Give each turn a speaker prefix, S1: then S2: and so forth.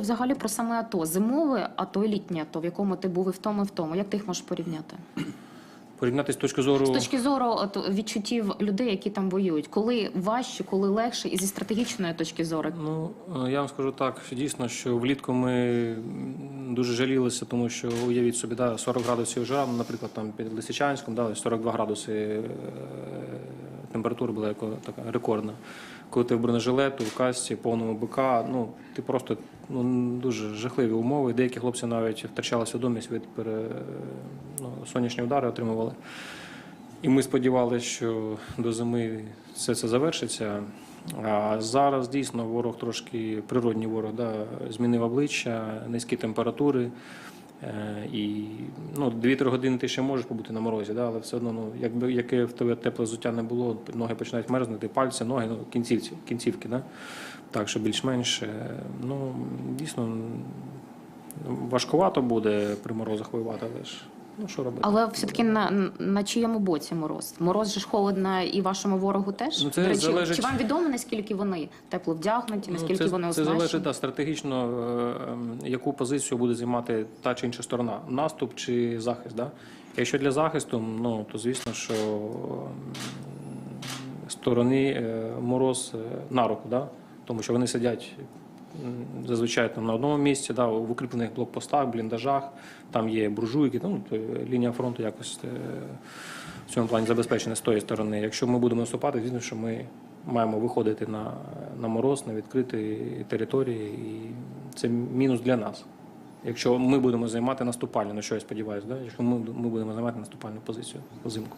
S1: Взагалі про саме АТО, зимове АТО і літнє АТО, в якому ти був і в тому, і в тому. Як ти їх можеш порівняти?
S2: Порівняти з точки зору
S1: З точки зору от, відчуттів людей, які там воюють, коли важче, коли легше, і зі стратегічної точки зору.
S2: Ну, е, я вам скажу так, дійсно, що влітку ми дуже жалілися, тому що уявіть собі, да, 40 градусів жара, ну, наприклад, там під Лисичанськом, да, 42 градуси е, температура була така рекордна. Коли ти в бронежилету, в касці, повному БК, ну ти просто ну, дуже жахливі умови. Деякі хлопці навіть втрачали свідомість від пере, ну, сонячні удари отримували. І ми сподівалися, що до зими все це завершиться. А зараз дійсно ворог трошки природній ворог да, змінив обличчя, низькі температури. Е, І ну, 2-3 години ти ще можеш побути на морозі, да, але все одно, ну, якби яке в тебе тепле взуття не було, ноги починають мерзнути, пальці, ноги, ну, кінцівці, кінцівки. Да? Так, що більш-менш. е, Ну, дійсно, важкувато буде при морозах воювати, але ж ну, що робити?
S1: Але все-таки на, на чиєму боці мороз? Мороз же ж холодно і вашому ворогу теж?
S2: Ну, це
S1: До речі,
S2: залежить-
S1: Чи вам відомо, наскільки вони тепло вдягнуті, наскільки
S2: Ну, це,
S1: вони
S2: це залежить да, стратегічно, е, ем, яку позицію буде займати та чи інша сторона, наступ чи захист. Да? Якщо для захисту, ну то звісно, що ем, сторони е, мороз е, на руку, да? тому що вони сидять зазвичай там на одному місці, да, в укріплених блокпостах, бліндажах, там є буржуйки, ну, то лінія фронту якось е, в цьому плані забезпечена з тої сторони. Якщо ми будемо наступати, звісно, що ми маємо виходити на, на мороз, на відкриті території, і це мінус для нас. Якщо ми будемо займати наступальну, на що я сподіваюся, да? якщо ми, ми будемо займати наступальну позицію взимку.